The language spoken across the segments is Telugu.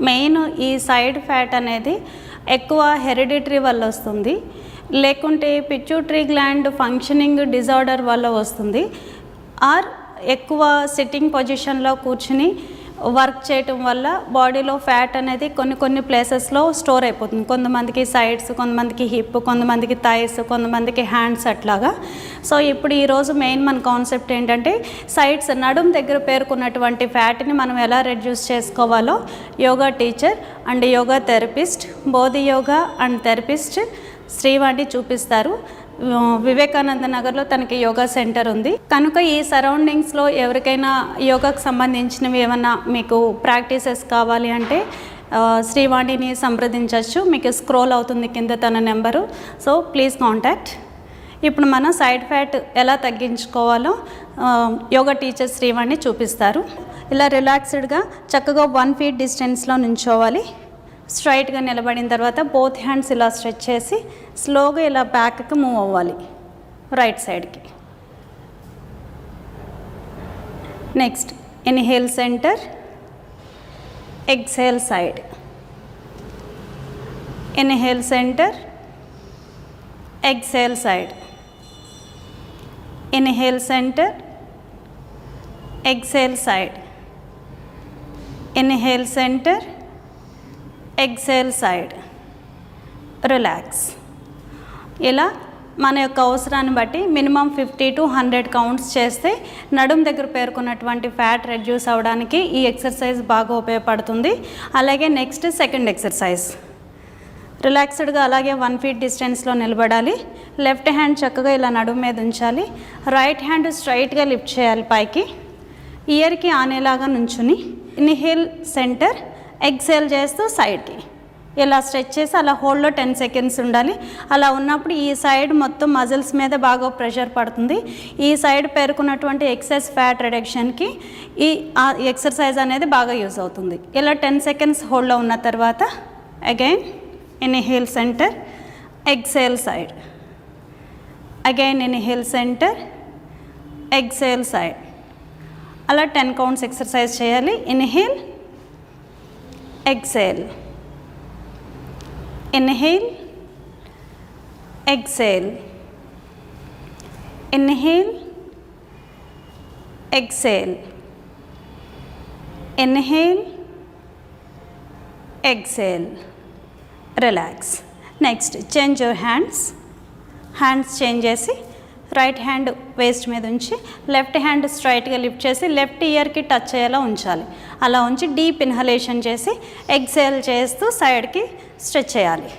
మెయిన్ ఈ సైడ్ ఫ్యాట్ అనేది ఎక్కువ హెరిడిటరీ వల్ల వస్తుంది. లేకుంటే పిచ్యూటరీ గ్లాండ్ ఫంక్షనింగ్ డిజార్డర్ వల్ల వస్తుంది. ఆర్ ఎక్కువ సిట్టింగ్ పొజిషన్లో కూర్చుని వర్క్ చేయటం వల్ల బాడీలో ఫ్యాట్ అనేది కొన్ని కొన్ని ప్లేసెస్లో స్టోర్ అయిపోతుంది. కొంతమందికి సైడ్స్ కొంతమందికి హిప్ కొంతమందికి థైస్ కొంతమందికి హ్యాండ్స్ అట్లాగా. సో ఇప్పుడు ఈరోజు మెయిన్ మన కాన్సెప్ట్ ఏంటంటే సైడ్స్ నడుం దగ్గర పేర్కొన్నటువంటి ఫ్యాట్ని మనం ఎలా రెడ్యూస్ చేసుకోవాలో yoga teacher and yoga therapist Bodhi yoga and therapist Srivani చూపిస్తారు. వివేకానంద నగర్లో తనకి యోగా సెంటర్ ఉంది. కనుక ఈ సరౌండింగ్స్లో ఎవరికైనా యోగాకు సంబంధించినవి ఏమైనా మీకు ప్రాక్టీసెస్ కావాలి అంటే శ్రీవాణిని సంప్రదించవచ్చు. మీకు స్క్రోల్ అవుతుంది కింద తన నెంబరు. సో ప్లీజ్ కాంటాక్ట్ ఇప్పుడు మనం సైడ్ ఫ్యాట్ ఎలా తగ్గించుకోవాలో యోగా టీచర్ శ్రీవాణి చూపిస్తారు. ఇలా రిలాక్స్డ్గా చక్కగా వన్ ఫీట్ డిస్టెన్స్లో నుంచోవాలి. స్ట్రైట్గా నిలబడిన తర్వాత బోత్ హ్యాండ్స్ ఇలా స్ట్రెచ్ చేసి స్లోగా ఇలా బ్యాక్కి మూవ్ అవ్వాలి. రైట్ సైడ్కి. Next inhale centre exhale side. Inhale centre exhale side. Inhale centre exhale side. Inhale centre exhale side. Relax. ఇలా మన యొక్క అవసరాన్ని బట్టి minimum fifty to hundred counts చేస్తే నడుం దగ్గర పేర్కొన్నటువంటి ఫ్యాట్ రెడ్యూస్ అవ్వడానికి ఈ ఎక్సర్సైజ్ బాగా ఉపయోగపడుతుంది. అలాగే నెక్స్ట్ సెకండ్ ఎక్సర్సైజ్. రిలాక్స్డ్గా అలాగే వన్ ఫీట్ డిస్టెన్స్లో నిలబడాలి. లెఫ్ట్ హ్యాండ్ చక్కగా ఇలా నడుము మీద ఉంచాలి. రైట్ హ్యాండ్ స్ట్రైట్గా లిఫ్ట్ చేయాలి పైకి. ఇయర్కి ఆనేలాగా నుంచుని. ఇన్హేల్ సెంటర్ ఎక్సేల్ చేస్తూ సైడ్కి. ఇలా స్ట్రెచ్ చేసి అలా హోల్డ్లో టెన్ సెకండ్స్ ఉండాలి. అలా ఉన్నప్పుడు ఈ సైడ్ మొత్తం మజిల్స్ మీద బాగా ప్రెషర్ పడుతుంది. ఈ సైడ్ పేర్కొన్నటువంటి ఎక్సెస్ ఫ్యాట్ రిడక్షన్కి ఈ ఎక్సర్సైజ్ అనేది బాగా యూజ్ అవుతుంది. ఇలా టెన్ సెకండ్స్ హోల్డ్లో ఉన్న తర్వాత again inhale centre exhale side. Again inhale centre exhale side. అలా టెన్ కౌంట్స్ ఎక్సర్సైజ్ చేయాలి. Inhale exhale inhale exhale inhale exhale inhale exhale relax next change your hands hands change చేసి రైట్ హ్యాండ్ వేస్ట్ మీద ఉంచి లెఫ్ట్ హ్యాండ్ స్ట్రైట్గా లిఫ్ట్ చేసి లెఫ్ట్ ఇయర్కి టచ్ అయ్యేలా ఉంచాలి. అలా ఉంచి డీప్ ఇన్హలేషన్ చేసి ఎక్సేల్ చేస్తూ సైడ్కి స్ట్రెచ్ చేయాలి.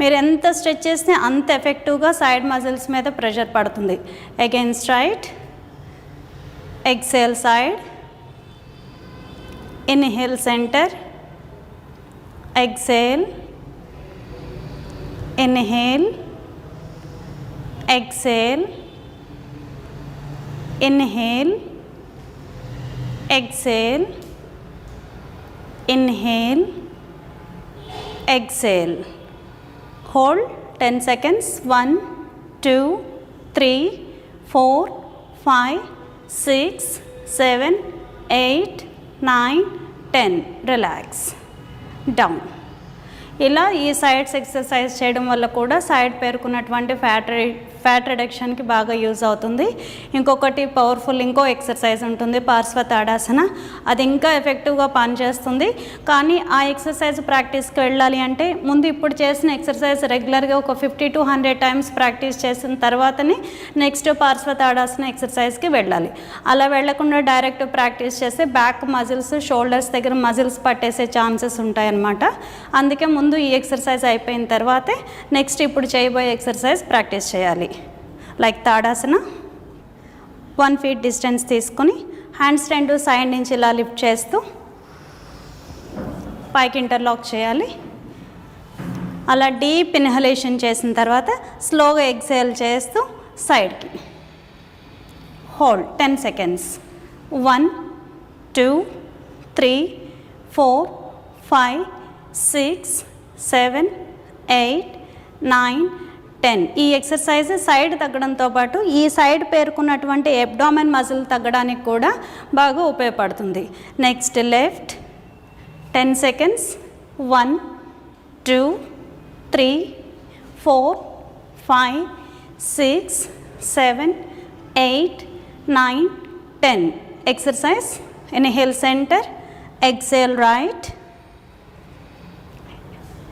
మీరు ఎంత స్ట్రెచ్ చేస్తే అంత ఎఫెక్టివ్గా సైడ్ మజిల్స్ మీద ప్రెషర్ పడుతుంది. Again straight exhale side inhale centre exhale inhale exhale inhale exhale inhale exhale hold 10 seconds 1 2 3 4 5 6 7 8 9 10 relax down ఇలా ఈ సైడ్స్ ఎక్సర్సైజ్ చేయడం వల్ల కూడా సైడ్ పేరుకున్నటువంటి ఫ్యాట్ ఫ్యాట్ రిడక్షన్కి బాగా యూజ్ అవుతుంది. ఇంకొకటి పవర్ఫుల్ ఇంకో ఎక్సర్సైజ్ ఉంటుంది పార్శ్వ తాడాసన అది ఇంకా ఎఫెక్టివ్గా పనిచేస్తుంది. కానీ ఆ ఎక్సర్సైజ్ ప్రాక్టీస్కి వెళ్ళాలి అంటే ముందు ఇప్పుడు చేసిన ఎక్సర్సైజ్ రెగ్యులర్గా ఒక fifty to hundred times practice చేసిన తర్వాతనే నెక్స్ట్ పార్శ్వ తాడాసన ఎక్సర్సైజ్కి వెళ్ళాలి. అలా వెళ్ళకుండా డైరెక్ట్ ప్రాక్టీస్ చేస్తే బ్యాక్ మజిల్స్ షోల్డర్స్ దగ్గర మజిల్స్ పట్టేసే ఛాన్సెస్ ఉంటాయన్నమాట. అందుకే ముందు ఈ ఎక్సర్సైజ్ అయిపోయిన తర్వాతే నెక్స్ట్ ఇప్పుడు చేయబోయే ఎక్సర్సైజ్ ప్రాక్టీస్ చేయాలి. Like Tadasana. One feet distance తీసుకుని హ్యాండ్స్ రెండు సైడ్ నుంచి ఇలా లిఫ్ట్ చేస్తూ పైకి ఇంటర్లాక్ చేయాలి. అలా డీప్ ఇన్హలేషన్ చేసిన తర్వాత స్లోగా ఎక్సేల్ చేస్తూ సైడ్కి hold ten seconds one two three four five six seven eight nine ten. ఈ ఎక్సర్సైజ్ సైడ్ తగ్గడంతో పాటు ఈ సైడ్ పేర్కొన్నటువంటి ఎబ్డామెన్ మజిల్ తగ్గడానికి కూడా బాగా ఉపయోగపడుతుంది. Next left. Ten seconds. One two three four five six seven eight nine ten. Exercise. Inhale centre. Exhale right.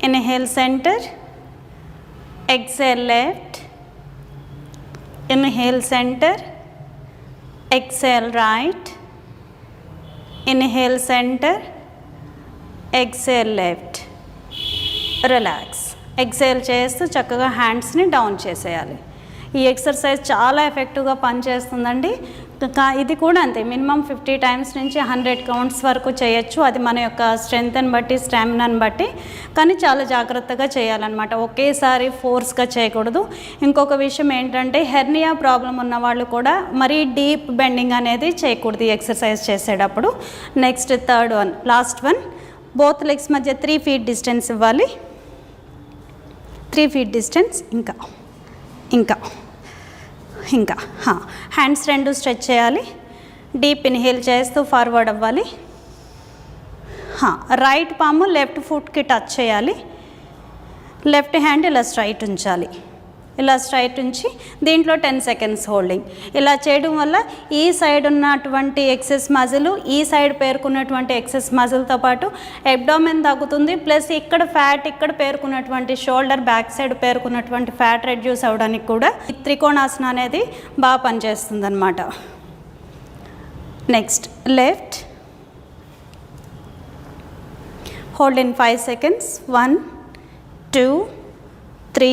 Inhale centre. Exhale left inhale centre exhale right inhale centre exhale left relax exhale చేస్తూ చక్కగా హ్యాండ్స్ని డౌన్ చేసేయాలి. ఈ ఎక్సర్సైజ్ చాలా ఎఫెక్టివ్గా పనిచేస్తుందండి. ఇది కూడా అంతే. మినిమం ఫిఫ్టీ టైమ్స్ నుంచి హండ్రెడ్ కౌంట్స్ వరకు చేయొచ్చు. అది మన యొక్క స్ట్రెంగ్త్ని బట్టి స్టామినాని బట్టి. కానీ చాలా జాగ్రత్తగా చేయాలన్నమాట. ఒకేసారి ఫోర్స్గా చేయకూడదు. ఇంకొక విషయం ఏంటంటే హెర్నియా ప్రాబ్లం ఉన్న వాళ్ళు కూడా మరీ డీప్ బెండింగ్ అనేది చేయకూడదు ఎక్సర్సైజ్ చేసేటప్పుడు. Next third one last one. Both legs మధ్య త్రీ ఫీట్ డిస్టెన్స్ ఇవ్వాలి. త్రీ ఫీట్ డిస్టెన్స్ ఇంకా. ఇంకా. ఇంకా హ్యాండ్స్ రెండు స్ట్రెచ్ చేయాలి. డీప్ ఇన్హేల్ చేస్తూ ఫార్వర్డ్ అవ్వాలి. రైట్ పాము లెఫ్ట్ ఫుట్కి టచ్ చేయాలి. లెఫ్ట్ హ్యాండ్ ఇలా స్ట్రైట్ ఉంచాలి. ఇలా స్ట్రైట్ ఉంచి దీంట్లో టెన్ సెకండ్స్ హోల్డింగ్ ఇలా చేయడం వల్ల ఈ సైడ్ ఉన్నటువంటి ఎక్సెస్ మజిల్ ఈ సైడ్ పేర్కొన్నటువంటి ఎక్సెస్ మజిల్తో పాటు ఎబ్డామెన్ తగ్గుతుంది. ప్లస్ ఇక్కడ ఫ్యాట్ ఇక్కడ పేర్కొన్నటువంటి షోల్డర్ బ్యాక్ సైడ్ పేర్కొన్నటువంటి ఫ్యాట్ రెడ్యూస్ అవ్వడానికి కూడా త్రికోణాసనం అనేది బాగా పనిచేస్తుంది అనమాట next left hold in five seconds one two three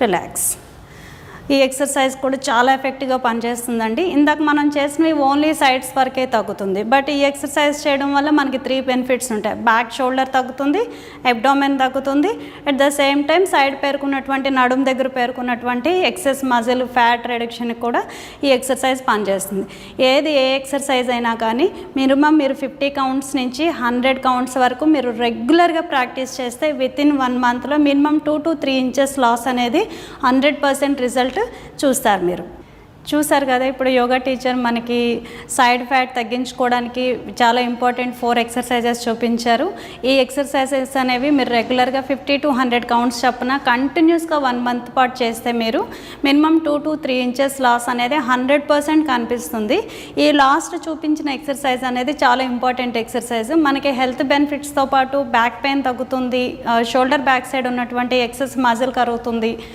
Relax ఈ ఎక్సర్సైజ్ కూడా చాలా ఎఫెక్టివ్గా పనిచేస్తుందండి. ఇందాక మనం చేసినవి ఓన్లీ సైడ్స్ వరకే తగ్గుతుంది. బట్ ఈ ఎక్సర్సైజ్ చేయడం వల్ల మనకి త్రీ బెనిఫిట్స్ ఉంటాయి. బ్యాక్ షోల్డర్ తగ్గుతుంది ఎబ్డోమెన్ తగ్గుతుంది. At the same time side పేర్కొన్నటువంటి నడుం దగ్గర పేర్కొన్నటువంటి ఎక్సెస్ మజిల్ ఫ్యాట్ రిడక్షన్కి కూడా ఈ ఎక్సర్సైజ్ పనిచేస్తుంది. ఏది ఏ ఎక్సర్సైజ్ అయినా కానీ మినిమం మీరు ఫిఫ్టీ కౌంట్స్ నుంచి హండ్రెడ్ కౌంట్స్ వరకు మీరు రెగ్యులర్గా ప్రాక్టీస్ చేస్తే విత్ ఇన్ వన్ మంత్లో minimum two to three inches loss అనేది హండ్రెడ్ పర్సెంట్ రిజల్ట్ రిజల్ట్ చూస్తారు మీరు. చూసారు కదా ఇప్పుడు యోగా టీచర్ మనకి సైడ్ ఫ్యాట్ తగ్గించుకోవడానికి చాలా ఇంపార్టెంట్ ఫోర్ ఎక్సర్సైజెస్ చూపించారు. ఈ ఎక్సర్సైజెస్ అనేవి మీరు రెగ్యులర్గా ఫిఫ్టీ టు హండ్రెడ్ కౌంట్స్ చొప్పున కంటిన్యూస్గా వన్ మంత్ పాటు చేస్తే మీరు minimum two to three inches loss అనేది హండ్రెడ్ పర్సెంట్ కనిపిస్తుంది. ఈ లాస్ట్ చూపించిన ఎక్సర్సైజ్ అనేది చాలా ఇంపార్టెంట్ ఎక్సర్సైజ్. మనకి హెల్త్ బెనిఫిట్స్తో పాటు బ్యాక్ పెయిన్ తగ్గుతుంది షోల్డర్ బ్యాక్ సైడ్ ఉన్నటువంటి ఎక్సెస్ మజిల్ కరుగుతుంది.